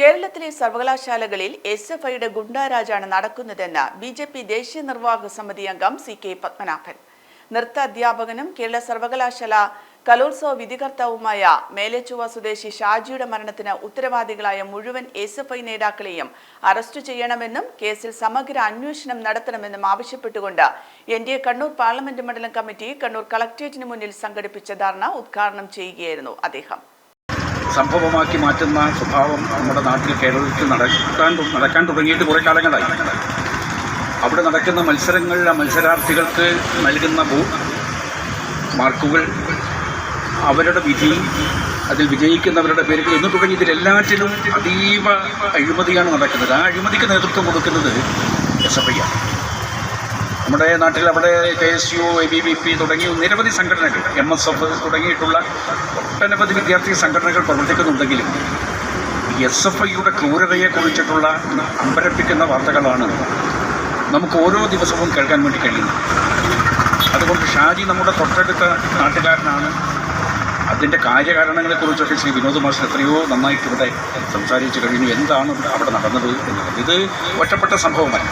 കേരളത്തിലെ സർവകലാശാലകളിൽ S F ഐയുടെ ഗുണ്ടാരാജാണ് നടക്കുന്നതെന്ന് ബി ജെ പി ദേശീയ നിർവാഹക സമിതി അംഗം സി കെ പത്മനാഭൻ. നൃത്ത അധ്യാപകനും കേരള സർവകലാശാല കലോത്സവ വിധികർത്താവുമായ മേലച്ചുവ സ്വദേശി ഷാജിയുടെ മരണത്തിന് ഉത്തരവാദികളായ മുഴുവൻ എസ് എഫ് ഐ നേതാക്കളെയും അറസ്റ്റ് ചെയ്യണമെന്നും കേസിൽ സമഗ്ര അന്വേഷണം നടത്തണമെന്നും ആവശ്യപ്പെട്ടുകൊണ്ട് N D A Kannur parliament മണ്ഡലം കമ്മിറ്റി കണ്ണൂർ കളക്ട്രേറ്റിന് മുന്നിൽ സംഘടിപ്പിച്ച ധർണ ഉദ്ഘാടനം ചെയ്യുകയായിരുന്നു അദ്ദേഹം. സംഭവമാക്കി മാറ്റുന്ന സ്വഭാവം നമ്മുടെ നാട്ടിൽ കേരളത്തിൽ നടക്കാൻ നടക്കാൻ തുടങ്ങിയിട്ട് കുറേ കാലങ്ങളായി. അവിടെ നടക്കുന്ന മത്സരങ്ങളിൽ ആ മത്സരാർത്ഥികൾക്ക് നൽകുന്ന ഭൂ മാർക്കുകൾ അവരുടെ വിധി അതിൽ വിജയിക്കുന്നവരുടെ പേരുകൾ എന്ന് തുടങ്ങി ഇതിലെല്ലാറ്റിലും അതീവ അഴിമതിയാണ് നടക്കുന്നത്. ആ അഴിമതിക്ക് നേതൃത്വം കൊടുക്കുന്നത് എസ് എഫ് ഐ ആണ്. നമ്മുടെ നാട്ടിൽ അവിടെ K S U A B V P തുടങ്ങി നിരവധി സംഘടനകൾ എം എസ് എഫ് തുടങ്ങിയിട്ടുള്ള ഒട്ടനവധി വിദ്യാർത്ഥി സംഘടനകൾ പ്രവർത്തിക്കുന്നുണ്ടെങ്കിലും എസ് എഫ് ഐയുടെ ക്രൂരതയെക്കുറിച്ചിട്ടുള്ള അമ്പരപ്പിക്കുന്ന വാർത്തകളാണ് നമുക്ക് ഓരോ ദിവസവും കേൾക്കാൻ വേണ്ടി കഴിയുന്നത്. അതുകൊണ്ട് ഷാജി നമ്മുടെ തൊട്ടടുത്ത നാട്ടുകാരനാണ്. അതിന്റെ കാര്യകാരണങ്ങളെക്കുറിച്ചൊക്കെ ശ്രീ വിനോദ് മാസ്റ്റർ എത്രയോ നന്നായിട്ട് ഇവിടെ സംസാരിച്ചു കഴിഞ്ഞു. എന്താണ് അവിടെ നടന്നത് എന്നുള്ളത്? ഇത് ഒറ്റപ്പെട്ട സംഭവമല്ല.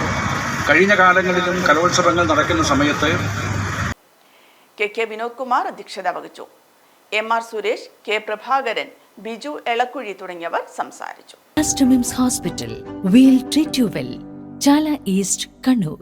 കഴിഞ്ഞ കാലങ്ങളിലും കലോത്സവങ്ങൾ നടക്കുന്ന സമയത്ത് കെ കെ വിനോദ് കുമാർ അധ്യക്ഷത വഹിച്ചു. M R Suresh K Prabhakaran Biju Elakkuzhi തുടങ്ങിയവർ സംസാരിച്ചു. Hospital we'll treat you well Chala east Chala East, Kannur.